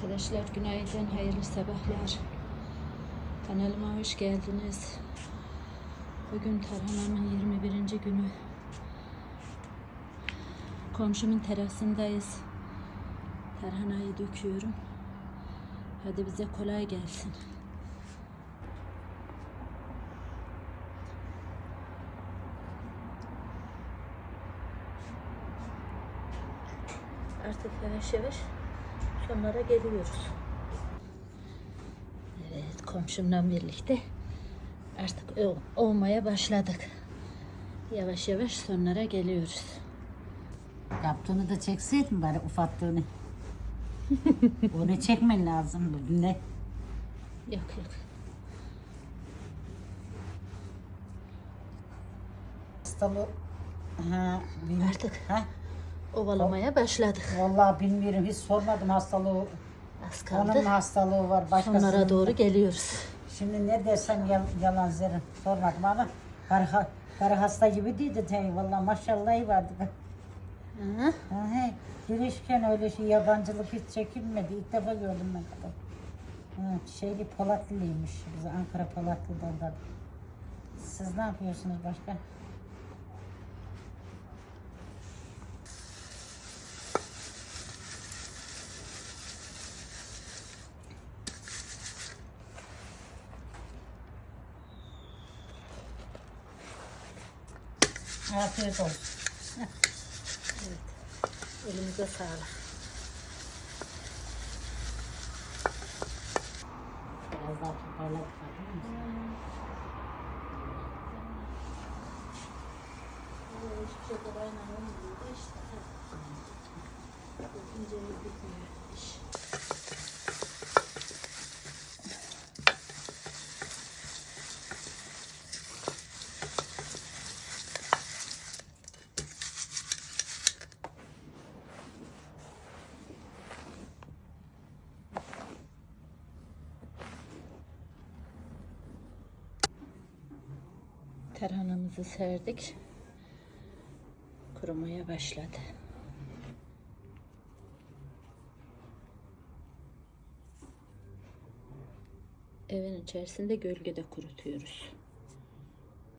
Arkadaşlar günaydın, hayırlı sabahlar. Kanalıma hoş geldiniz. Bugün tarhanamın 21. günü. Komşumun terasındayız. Tarhanayı döküyorum. Hadi bize kolay gelsin. Artık yavaş yavaş sonlara geliyoruz. Evet komşumla birlikte artık ol- olmaya başladık. Yavaş yavaş sonlara geliyoruz. Yaptığını da çekseydin bari ufattığını. Onu çekmen lazım bugün ne? Yok yok. Hastalığı. Ha, Artık. Ha? Ovalamaya başladık. Vallahi bilmiyorum hiç sormadım hastalığı. Az Onun kaldı. hastalığı var başkasının. Sonlara doğru geliyoruz. Şimdi ne desem yal- yalan zerim sormadım ama karı, karı hasta gibi değildi tabii vallahi maşallah iyi vardı. Hı? He, girişken öyle şey yabancılık hiç çekinmedi. İlk defa gördüm ben. Ha, şeyli Polatlıymış. Biz Ankara Polatlı'dan da. Siz ne yapıyorsunuz başka? Afiyet olsun. Elimize sağlık. Biraz daha toparladık. şey kolayla olmuyor da işte. Yapınca bitmiyor Tarhanamızı serdik. Kurumaya başladı. Evin içerisinde gölgede kurutuyoruz.